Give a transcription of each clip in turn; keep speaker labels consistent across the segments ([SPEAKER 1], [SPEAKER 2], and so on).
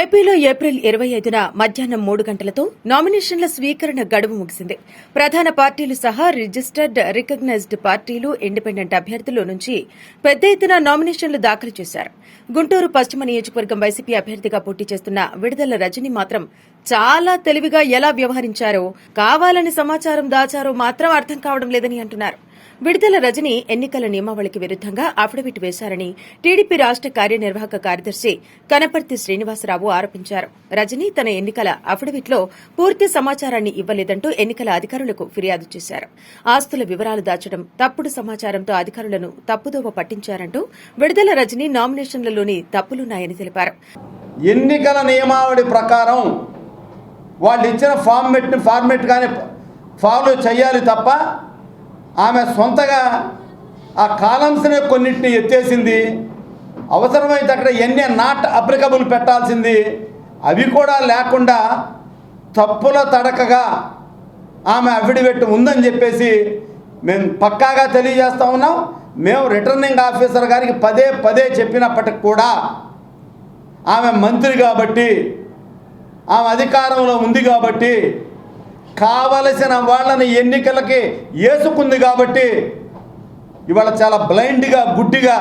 [SPEAKER 1] ఏపీలో ఏప్రిల్ ఇరవై ఐదున మధ్యాహ్నం మూడు గంటలతో నామినేషన్ల స్వీకరణ గడువు ముగిసింది. ప్రధాన పార్టీలు సహా రిజిస్టర్డ్ రికగ్నైజ్డ్ పార్టీలు ఇండిపెండెంట్ అభ్యర్థుల నుంచి పెద్ద ఎత్తున నామినేషన్లు దాఖలు చేశారు. గుంటూరు పశ్చిమ నియోజకవర్గం వైసీపీ అభ్యర్థిగా పోటీ చేస్తున్న విడుదల రజని మాత్రం చాలా తెలివిగా ఎలా వ్యవహరించారో కావాలని సమాచారం దాచారో మాత్రం అర్థం కావడం లేదని అంటున్నారు. విడుదల రజని ఎన్నికల నియమావళికి విరుద్దంగా అఫిడవిట్ వేశారని టీడీపీ రాష్ట కార్యనిర్వాహక కార్యదర్శి కనపర్తి శ్రీనివాసరావు ఆరోపించారు. రజని తన ఎన్నికల అఫిడవిట్లో పూర్తి సమాచారాన్ని ఇవ్వలేదంటూ ఎన్నికల అధికారులకు ఫిర్యాదు చేశారు. ఆస్తుల వివరాలు దాచడం తప్పుడు సమాచారంతో అధికారులను తప్పుదోవ పట్టించారంటూ విడుదల రజని నామినేషన్లలోని తప్పులున్నాయని తెలిపారు.
[SPEAKER 2] ఎన్నికల నియమావళి ప్రకారం వాళ్ళు ఇచ్చిన ఫార్మెట్ ఫార్మెట్ కానీ ఫాలో చేయాలి తప్ప ఆమె సొంతగా ఆ కాలమ్స్నే కొన్నింటిని ఎత్తేసింది. అవసరమైతే అక్కడ ఎన్ని నాట్ అప్లికబుల్ పెట్టాల్సింది. అవి కూడా లేకుండా తప్పుల తడకగా ఆమె అఫిడవిట్ ఉందని చెప్పేసి మేము పక్కాగా తెలియజేస్తా ఉన్నాం. మేము రిటర్నింగ్ ఆఫీసర్ గారికి పదే పదే చెప్పినప్పటికి కూడా ఆమె మంత్రి కాబట్టి ఆమె అధికారంలో ఉంది కాబట్టి కావలసిన వాళ్ళని ఎన్నికలకి వేసుకుంది కాబట్టి ఇవాళ చాలా బ్లైండ్గా గుడ్డిగా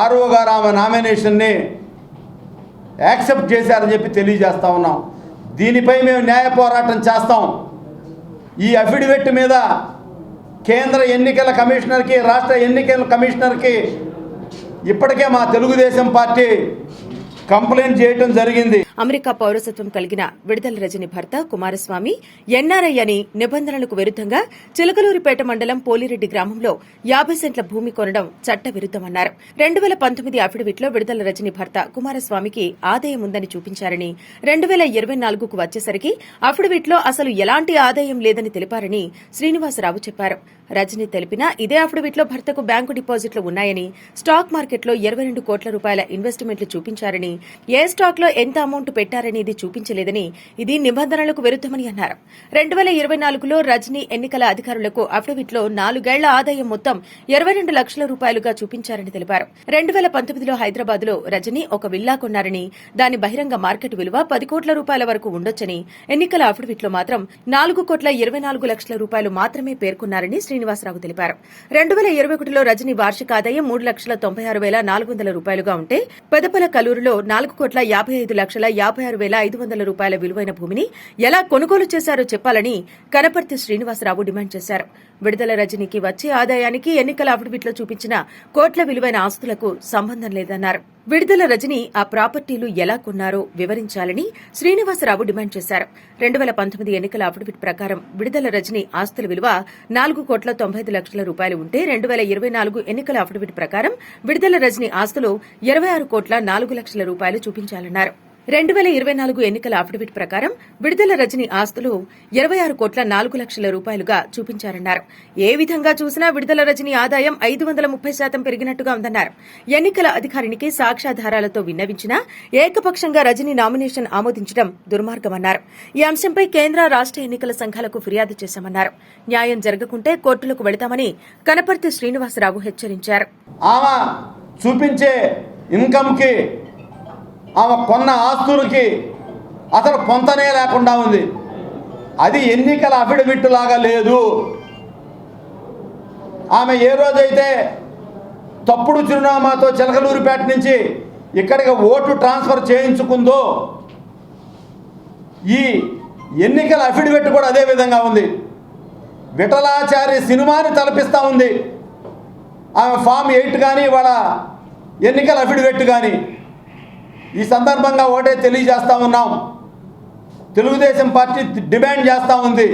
[SPEAKER 2] ఆర్ఓ గారు ఆమె నామినేషన్ని యాక్సెప్ట్ చేశారని చెప్పి తెలియజేస్తా ఉన్నాం. దీనిపై మేము న్యాయ పోరాటం చేస్తాం. ఈ అఫిడవిట్ మీద కేంద్ర ఎన్నికల కమిషనర్కి రాష్ట్ర ఎన్నికల కమిషనర్కి ఇప్పటికే మా తెలుగుదేశం పార్టీ కంప్లైంట్ చేయడం జరిగింది.
[SPEAKER 1] అమెరికా పౌరసత్వం కలిగిన విడుదల రజని భర్త కుమారస్వామి ఎన్ఆర్ఐ అని నిబంధనలకు విరుద్దంగా చిలకలూరిపేట మండలం పోలిరెడ్డి గ్రామంలో యాభై సెంట్ల భూమి కొనడం చట్టవిరుద్దమన్నారు రెండు వేల పంతొమ్మిది అఫిడవిట్లో విడుదల రజని భర్త కుమారస్వామికి ఆదాయం ఉందని చూపించారని రెండు వేల ఇరవై నాలుగుకు వచ్చేసరికి అఫిడవిట్లో అసలు ఎలాంటి ఆదాయం లేదని తెలిపారని శ్రీనివాసరావు చెప్పారు. రజని తెలిపిన ఇదే అఫిడవిట్లో భర్తకు బ్యాంకు డిపాజిట్లు ఉన్నాయని స్టాక్ మార్కెట్లో ఇరవై రెండు కోట్ల రూపాయల ఇన్వెస్ట్మెంట్లు చూపించారని ఏ స్టాక్లో ఎంత అమౌంట్ పెట్టారనేది చూపించలేదని ఇది నిబంధనలకు విరుద్దమని అన్నారు. రెండు వేల ఇరవై నాలుగులో రజనీ ఎన్నికల అధికారులకు అఫిడవిట్లో నాలుగేళ్ళ ఆదాయం మొత్తం ఇరవై రెండు లక్షల రూపాయలుగా చూపించారని తెలిపారు. రెండు వేల పంతొమ్మిదిలో హైదరాబాద్లో రజనీ ఒక విల్లా కొన్నారని దాని బహిరంగ మార్కెట్ విలువ పది కోట్ల రూపాయల వరకు ఉండొచ్చని ఎన్నికల అఫిడవిట్లో మాత్రం నాలుగు కోట్ల ఇరవై నాలుగు లక్షల రూపాయలు మాత్రమే పేర్కొన్నారని శ్రీ శ్రీనివాసరావు తెలిపారు. రెండు వేల ఇరవై ఒకటిలో రజనీ వార్షిక ఆదాయం మూడు లక్షల తొంభై ఆరు వేల నాలుగు వందల రూపాయలుగా ఉంటే పెదపల కలూరులో నాలుగు కోట్ల యాభై ఐదు లక్షల యాభై ఆరు వేల ఐదు వందల రూపాయల విలువైన భూమిని ఎలా కొనుగోలు చేశారో చెప్పాలని కనపర్తి శ్రీనివాసరావు డిమాండ్ చేశారు. విడుదల రజనీకి వచ్చే ఆదాయానికి ఎన్నికల అఫిడవిట్లో చూపించిన కోట్ల విలువైన ఆస్తులకు సంబంధం లేదన్నారు. విడుదల రజని ఆ ప్రాపర్టీలు ఎలా కొన్నారో వివరించాలని శ్రీనివాసరావు డిమాండ్ చేశారు. రెండు వేల పంతొమ్మిది ఎన్నికల అఫిడవిట్ ప్రకారం విడుదల రజని ఆస్తుల విలువ నాలుగు కోట్ల తొంభై ఐదు లక్షల రూపాయలు ఉంటే రెండు వేల ఇరవై నాలుగు ఎన్నికల అఫిడవిట్ ప్రకారం విడుదల రజని ఆస్తులు ఇరవై ఆరు కోట్ల నాలుగు లక్షల రూపాయలు చూపించాలన్నారు. రెండు వేల ఇరవై నాలుగు ఎన్నికల అఫిడవిట్ ప్రకారం విడుదల రజని ఆస్తులు ఇరవై ఆరు కోట్ల నాలుగు లక్షల రూపాయలుగా చూపించారన్నారు. ఏ విధంగా చూసినా విడుదల రజని ఆదాయం ఐదు వందల ముప్పై శాతం పెరిగినట్టుగా ఉందన్నారు. ఎన్నికల అధికారినికి సాక్ష్యాధారాలతో విన్నవించినా ఏకపక్షంగా రజని నామినేషన్ ఆమోదించడం దుర్మార్గమన్నారు. ఈ అంశంపై కేంద్ర రాష్ట ఎన్నికల సంఘాలకు ఫిర్యాదు చేశామన్నారు. న్యాయం జరగకుంటే కోర్టులకు వెళతామని కనపర్తి శ్రీనివాసరావు హెచ్చరించారు.
[SPEAKER 2] ఆమె చూపించే ఇన్కమ్కి ఆమె కొన్న ఆస్తులకి అసలు పొంతనే లేకుండా ఉంది. అది ఎన్నికల అఫిడవిట్ లాగా లేదు. ఆమె ఏ రోజైతే తప్పుడు చిరునామాతో చిలకలూరిపేట నుంచి ఇక్కడికి ఓటు ట్రాన్స్ఫర్ చేయించుకుందో ఈ ఎన్నికల అఫిడవిట్ కూడా అదే విధంగా ఉంది. విఠలాచారి సినిమాని తలపిస్తూ ఉంది. ఆమె ఫామ్ ఎయిట్ కానీ వాళ్ళ ఎన్నికల అఫిడవిట్ కానీ ఈ సందర్భంగా ఒకటే తెలియజేస్తా ఉన్నాం. తెలుగుదేశం పార్టీ డిమాండ్ చేస్తూ ఉంది.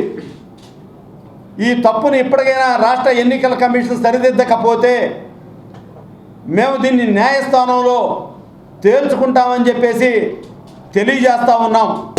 [SPEAKER 2] ఈ తప్పుని ఇప్పటికైనా రాష్ట్ర ఎన్నికల కమిషన్ సరిదిద్దకపోతే మేము దీన్ని న్యాయస్థానంలో తేల్చుకుంటామని చెప్పేసి తెలియజేస్తూ ఉన్నాం.